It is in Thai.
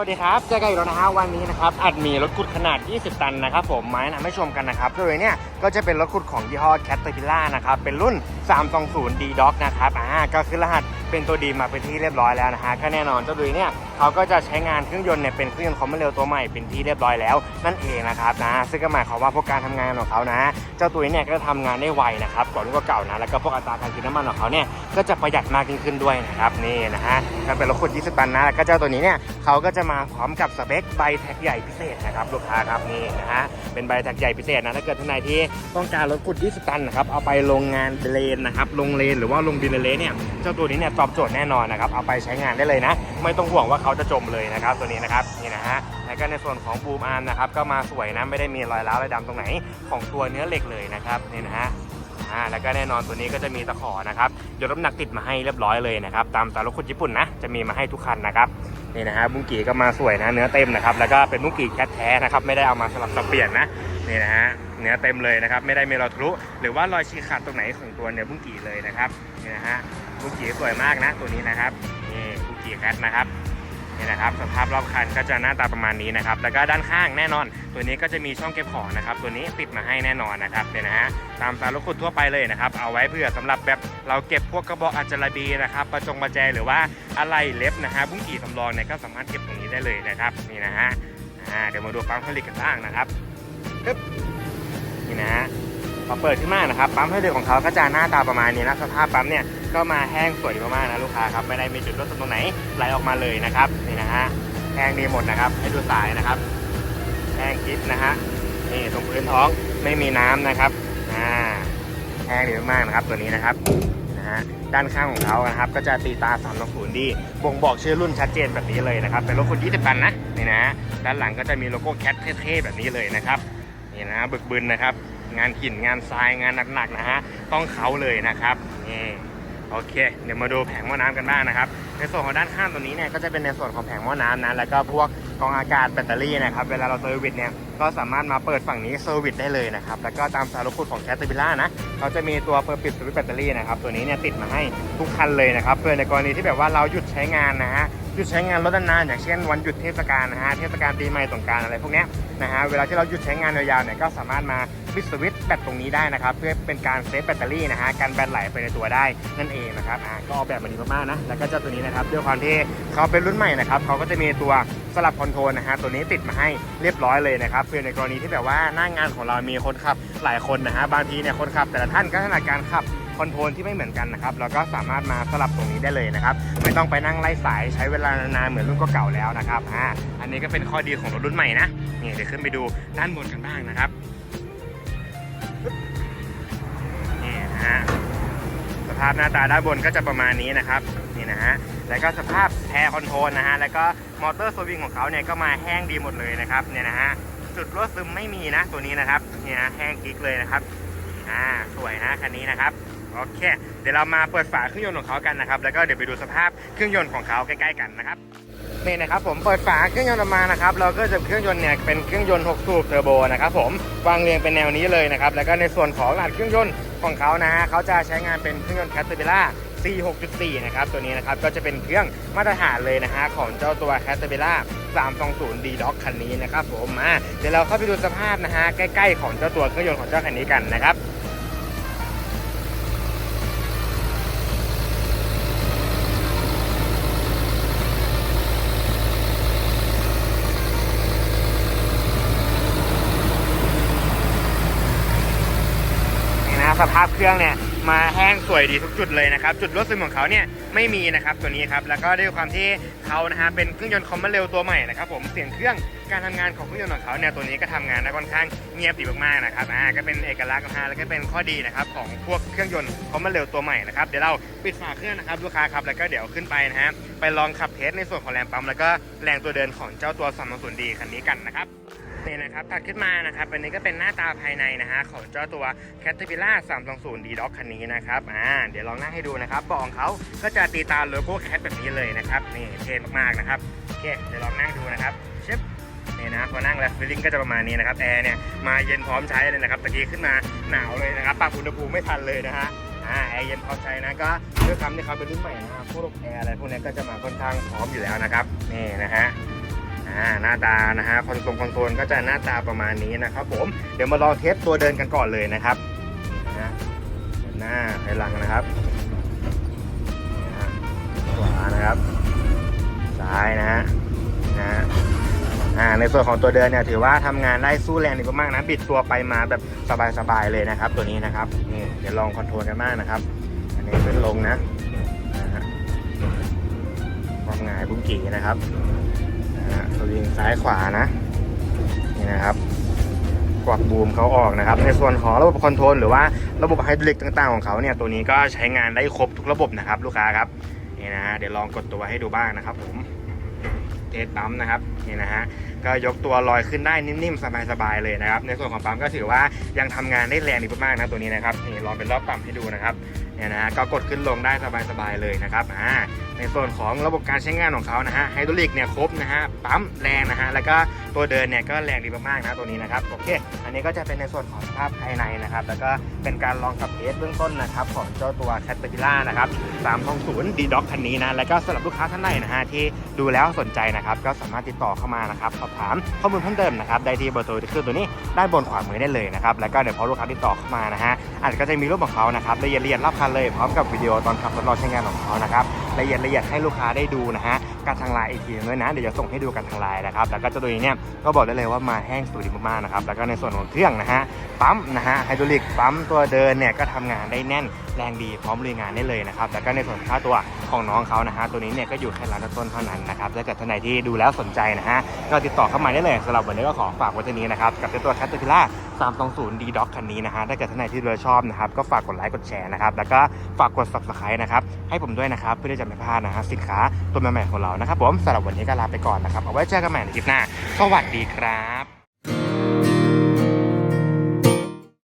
วัสดีครับเจอกันอีกแล้วนะฮะวันนี้นะครับอัดมีรถขุดขนาด 20 ตันนะครับผมมาแนะนำให้ชมกันนะครับโดยเนี่ยก็จะเป็นรถขุดของยี่ห้อ Caterpillar นะครับเป็นรุ่น 320 D Doc นะครับอ่าก็คือรหัสเป็นตัวดีมาเป็นที่เรียบร้อยแล้วนะฮะก็แน่นอนเจ้าดุยเนี่ย เขาก็จะใช้งานเครื่องยนต์เนี่ยเป็นเครื่องยนต์คอมมอนเรลตัวใหม่เป็นที่เรียบร้อยแล้ว นั่นเองนะครับนะซึ่งก็หมายความว่าพวกการทำงานของเขานะ เจ้าตัวนี้เนี่ยก็จะทำงานได้ไวนะครับกว่ารุ่นเก่านะแล้วก็พวกอัตราการกินน้ำมันของเขาเนี่ยก็จะประหยัดมากยิ่งขึ้นด้วยนะครับนี่นะฮะก็เป็นรถขุด20ตันนะแล้วก็เจ้าตัวนี้เนี่ยเขาก็จะมาพร้อมกับสเปคใบแท็กใหญ่พิเศษนะครับลูกค้าครับนี่นะฮะเป็นใบแท็กใหญ่พิเศษนะถ้าเกิดท่านใดที่ต้องการรถขุด 20 ตันนะครับเอาไปลงงานเลนนะครับลงเลนหรือว่าลงดินเลนเนี่ยเจ้าตัวนี้เนี่ยตอบโจทย์แน่นอนนะครับเอาไปใช้งานได้เลยนะ ไม่ต้องห่วงว่าเขาาจะจมเลยนะครับตัวนี้นะครับนี่นะฮะแล้วก็ในส่วนของบูมอาร์มนะครับก็มาสวยนะไม่ได้มีรอยร้าวรอยดำตรงไหนของตัวเนื้อเหล็กเลยนะครับนี่นะฮะอ่าแล้วก็แน่นอนตัวนี้ก็จะมีตะขอนะครับยกน้ำหนักติดมาให้เรียบร้อยเลยนะครับตามตารถขุดญี่ปุ่นนะจะมีมาให้ทุกคันนะครับนี่นะฮะบุ้งกีก็มาสวยนะเนื้อเต็มนะครับแล้วก็เป็นบุ้งกีแคทแท้นะครับไม่ได้เอามาสลับสับเปลี่ยนนะนี่นะฮะเนื้อเต็มเลยนะครับไม่ได้มีรอยทะลุหรือว่ารอยฉีกขาดตรงไหนของตัวเนื้อบุ้งกีเลยนะครับนี่นะฮะบุ้งกีสวยมากนะตัวนี้นะครับนี่บุ้งกีแคทนะครับ นี่นะครับสภาพรอบคันก็จะหน้าตาประมาณนี้นะครับแล้วก็ด้านข้างแน่นอน ตัวนี้ก็จะมีช่องเก็บของนะครับตัวนี้ติดมาให้แน่นอนนะครับเนี่ยนะฮะตามสารรถขุดทั่วไปเลยนะครับเอาไว้เพื่อสำหรับแบบเราเก็บพวกกระบอกอัจจาระบีนะครับประจงประแจหรือว่าอะไรเล็บนะฮะบุ้งกี่สำรองเนี่ยก็สามารถเก็บตรงนี้ได้เลยนะครับนี่นะฮะเดี๋ยวมาดูปั๊มผลิตกันบ้างนะครับปึ๊บนี่นะฮะพอเปิดขึ้นมานะครับปั๊มผลิตของเขาก็จะหน้าตาประมาณนี้นะสภาพปั๊มเนี่ย ก็มาแห้งสวยมากๆนะลูกค้าครับไม่ได้มีจุดรั่วซึมตรงไหนไหลออกมาเลยนะครับนี่นะฮะแห้งดีหมดนะครับ ให้ดูสายนะครับแห้งคิดนะฮะนี่ตรงพื้นท้องไม่มีน้ำนะครับอ่าแห้งดีมากๆนะครับตัวนี้นะครับนะฮะด้านข้างของเขานะครับ ก็จะตีตา3 2 0ดีบ่งบอกชื่อรุ่นชัดเจนแบบนี้เลยนะครับเป็นรถคุณ20ตันนะนี่นะฮะด้านหลังก็จะมีโลโก้แคทเท่ๆแบบนี้เลยนะครับนี่นะบึกบึนนะครับ งานหินงานทรายงานหนักๆนะฮะต้องเขาเลยนะครับนี่ โอเค เดี๋ยวมาดูแผงหม้อน้ำกันบ้างนะครับ ในส่วนของด้านข้างตัวนี้เนี่ยก็จะเป็นในส่วนของแผงหม้อน้ำนะแล้วก็พวกกองอากาศแบตเตอรี่นะครับเวลาเราเซอร์วิสเนี่ยก็สามารถมาเปิดฝั่งนี้เซอร์วิสได้เลยนะครับแล้วก็ตามสารคุดของแคสติบิล่านะเขาจะมีตัวเปิดปิดสวิตช์แบตเตอรี่นะครับตัวนี้เนี่ยติดมาให้ทุกคันเลยนะครับเพื่อในกรณีที่แบบว่าเราหยุดใช้งานนะฮะ หยุดใช้งานรถนานๆอย่างเช่นวันหยุดเทศกาลนะฮะเทศกาลปีใหม่สงกรารอะไรพวกเนี้ยนะฮะเวลาที่เราหยุดใช้งานยาวๆเนี่ยก็สามารถมาปิดสวิตช์แบตตรงนี้ได้นะครับเพื่อเป็นการเซฟแบตเตอรี่นะฮะกันแบตไหลไปในตัวได้นั่นเองนะครับอ่าก็ออกแบบมาดีมากๆนะแล้วก็เจ้าตัวนี้นะครับด้วยความที่เขาเป็นรุ่นใหม่นะครับเขาก็จะมีตัวสลับคอนโทรลนะฮะตัวนี้ติดมาให้เรียบร้อยเลยนะครับเพื่อในกรณีที่แบบว่าหน้างานของเรามีคนขับหลายคนนะฮะบางทีเนี่ยคนขับแต่ละท่านก็ถนัดการขับ อนโทรลที่ไม่เหมือนกันนะครับเราก็สามารถมาสลับตรงนี้ได้เลยนะครับ ไม่ต้องไปนั่งไล่สายใช้เวลานานเหมือนรุ่นเก่าๆแล้วนะครับอ่าอันนี้ก็เป็นข้อดีของรถรุ่นใหม่นะนี่เดี๋ยวขึ้นไปดูด้านบนกันบ้างนะครับนี่นะฮะสภาพหน้าตาด้านบนก็จะประมาณนี้นะครับนี่นะฮะแล้วก็สภาพแพรคอนโทรลนะฮะแล้วก็มอเตอร์สวิงของเขาเนี่ยก็มาแห้งดีหมดเลยนะครับเนี่ยนะฮะจุดรั่วซึมไม่มีนะตัวนี้นะครับเนี่ยแห้งกิ๊กเลยนะครับอ่าสวยนะคันนี้นะครับ โอเค เดี๋ยวเรามาเปิดฝาเครื่องยนต์ของเขากันนะครับ แล้วก็เดี๋ยวไปดูสภาพเครื่องยนต์ของเขาใกล้ๆกันนะครับนี่นะครับผมเปิดฝาเครื่องยนต์ออกมานะครับเราก็จะเครื่องยนต์เนี่ยเป็นเครื่องยนต์ 6 สูบเทอร์โบนะครับผมวางเรียงเป็นแนวนี้เลยนะครับแล้วก็ในส่วนของรหัสเครื่องยนต์ของเขานะฮะเขาจะใช้งานเป็นเครื่องยนต์ Caterpillar C6.4 นะครับตัวนี้นะครับก็จะเป็นเครื่องมาตรฐานเลยนะฮะของเจ้าตัว c a t e r p i l l a 320 D Dock คันนี้นะครับผมอ่าเดี๋ยวเราเข้าไปดูสภาพนะฮะใกล้ๆของเจ้าตัวเครื่องยนต์ของเจ้าคันนี้กันนะครับ สภาพเครื่องเนี่ยมาแห้งสวยดีทุกจุดเลยนะครับ จุดรั่วซึมของเขาเนี่ยไม่มีนะครับตัวนี้ครับแล้วก็ด้วยความที่เขานะฮะเป็นเครื่องยนต์คอมมอนเร็วตัวใหม่นะครับผมเสียงเครื่องการทำงานของเครื่องยนต์ของเขาเนี่ยตัวนี้ก็ทำงานได้ค่อนข้างเงียบดีมากๆนะครับอ่าก็เป็นเอกลักษณ์นะฮะแล้วก็เป็นข้อดีนะครับของพวกเครื่องยนต์คอมมอนเร็วตัวใหม่นะครับเดี๋ยวเราปิดฝาเครื่องนะครับลูกค้าครับแล้วก็เดี๋ยวขึ้นไปนะฮะไปลองขับเทสในส่วนของแรงปั๊มแล้วก็แรงตัวเดินของเจ้าตัว320 d คันนี้กันนะครับ นี่นะครับถัดขึ้นมานะครับอันนี้ก็เป็นหน้าตาภายในนะฮะของเจ้าตัว Caterpillar 320 D d o c คันนี้นะครับอ่าเดี๋ยวลองนั่งให้ดูนะครับเบาะของเขาก็จะตีตาโลโก้แคทแบบนี้เลยนะครับนี่เท่มากๆนะครับโอเคเดี๋ยวลองนั่งดูนะครับเชฟนี่นะพอนั่งแล้วฟีลลิ่งก็จะประมาณนี้นะครับแอร์เนี่ยมาเย็นพร้อมใช้เลยนะครับตะกี้ขึ้นมาหนาวเลยนะครับปรับอุณหภูมิไม่ทันเลยนะฮะอ่าแอร์เย็นพร้อมใช้นะก็ด้วยคำที่เขาเป็นรุ่นใหม่นะครับพวกแอร์อะไรพวกนี้ก็จะมาค่อนข้างพร้อมอยู่แล้วนะครับนี่นะฮะ อ่าหน้าตานะฮะคอนโซลคอนโซลก็จะหน้าตาประมาณนี้นะครับผมเดี๋ยวมาลองเทสตัวเดินกันก่อนเลยนะครับนะหน้าไปหลังนะครับขวานะครับ ซ้ายนะฮะนะฮะในส่วนของตัวเดินเนี่ยถือว่าทำงานได้สู้แรงดีมากๆนะบิดตัวไปมาแบบสบายๆเลยนะครับ ตัวนี้นะครับนี่เดี๋ยวลองคอนโทรลกันมากนะครับ อันนี้เป็นลงนะนะฮะความหงายบุ้งกี่นะครับ สวิงซ้ายขวานะ นี่นะครับกวักบูมเขาออกนะครับ ในส่วนของระบบคอนโทรลหรือว่าระบบไฮดรอลิกต่างๆของเขาเนี่ยตัวนี้ก็ใช้งานได้ครบทุกระบบนะครับ ลูกค้าครับนี่นะฮะเดี๋ยวลองกดตัวให้ดูบ้างนะครับผมเทสปั๊มนะครับนี่นะฮะก็ยกตัวลอยขึ้นได้นิ่มๆสบายๆเลยนะครับ ในส่วนของปั๊มก็ถือว่ายังทำงานได้แรงดีมากๆนะตัวนี้นะครับนี่ลองเป็นรอบปั๊มให้ดูนะครับ เนี่ยนะฮะก็กดขึ้นลงได้สบายๆเลยนะครับอ่าในส่วนของระบบการใช้งานของเขานะฮะไฮดรอลิกเนี่ยครบนะฮะปั๊มแรงนะฮะแล้วก็ตัวเดินเนี่ยก็แรงดีมากๆนะตัวนี้นะครับโอเค อันนี้ก็จะเป็นในส่วนของสภาพภายในนะครับ แล้วก็เป็นการลองขับเทสเบื้องต้นนะครับของเจ้าตัว c a t e r p i l l a r นะครับ320 D Dock คันนี้นะแล้วก็สำหรับลูกค้าท่านใดนะฮะที่ดูแล้วสนใจนะครับก็สามารถติดต่อเข้ามานะครับสอบถามข้อมูลเพิ่มเติมนะครับได้ที่เบอร์โทรที่ขึ้นตัวนี้ด้านบนขวามือได้เลยนะครับแล้วก็เดี๋ยวพอลูกค้าติดต่อเข้ามานะฮะอาจจะก็จะมีรูปของเขานะครับละเอียดละเอียดรอบคันเลยพร้อมกับวิดีโอตอนขับทดลองใช้งานของเขานะครับละเอียดละเอียดให้ลูกค้าได้ดูนะฮะ การทางไลน์อีกทีนึงด้วยนะ เดี๋ยวจะส่งให้ดูกันทางไลน์นะครับ แล้วก็จะตัวนี้เนี่ยก็บอกได้เลยว่ามาแห้งสวยดีมากๆนะครับ แล้วก็ในส่วนของเครื่องนะฮะ ปั๊มนะฮะ ไฮดรอลิกปั๊มตัวเดินเนี่ยก็ทำงานได้แน่นแรงดีพร้อมลุยงานได้เลยนะครับ แล้วก็ในส่วนค่าตัวของน้องเขานะฮะ ตัวนี้เนี่ยก็อยู่แค่ร้านต้นเท่านั้นนะครับ ถ้าเกิดท่านไหนที่ดูแล้วสนใจนะฮะ ก็ติดต่อเข้ามาได้เลยสำหรับวันนี้ก็ขอฝากไว้ที่นี้นะครับ กับตัว c a t e r p i l l a r 320 D d o c คันนี้นะฮะถ้าเกิดท่านไหนที่ดูแลชอบนะครับ ก็ฝากกดไลค์กดแชร์นะครับ แล้วก็ฝากกด subscribe นะครับ ให้ผมด้วยนะครับ เพื่อที่จะไม่พลาดนะฮะสินค้าตัวใหม่ๆของเรานะครับผมสำหรับวันนี้ก็ลาไปก่อนนะครับ เอาไว้เจอกันใหม่ในคลิปหน้า สวัสดีครับ